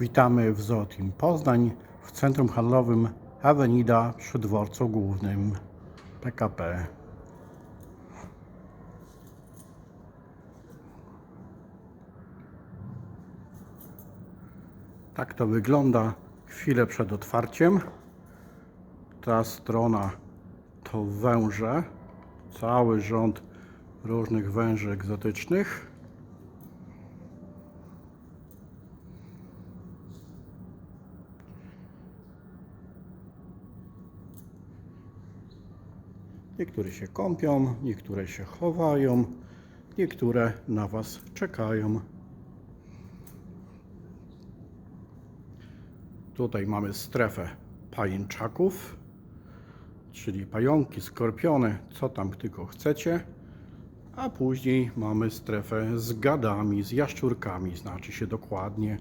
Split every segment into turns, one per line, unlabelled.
Witamy w Zooteam Poznań w centrum handlowym Avenida przy dworcu głównym PKP. Tak to wygląda chwilę przed otwarciem. Ta strona to węże, cały rząd różnych węży egzotycznych. Niektóre się kąpią, niektóre się chowają, niektóre na Was czekają. Tutaj mamy strefę pajęczaków, czyli pająki, skorpiony, co tam tylko chcecie. A później mamy strefę z gadami, z jaszczurkami, znaczy się dokładnie.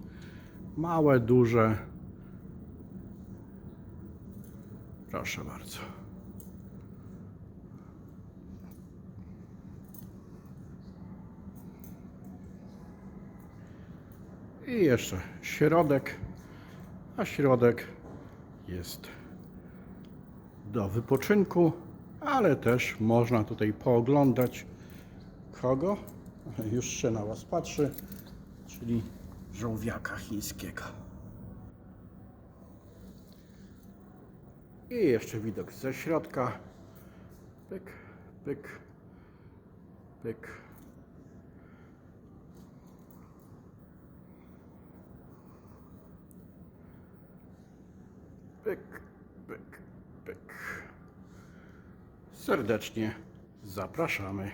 Małe, duże. Proszę bardzo. I jeszcze środek, a środek jest do wypoczynku, ale też można tutaj pooglądać kogo? Już się na Was patrzy, czyli żółwiaka chińskiego. I jeszcze widok ze środka. Pyk, pyk, pyk. Pyk, pyk, pyk. Serdecznie zapraszamy.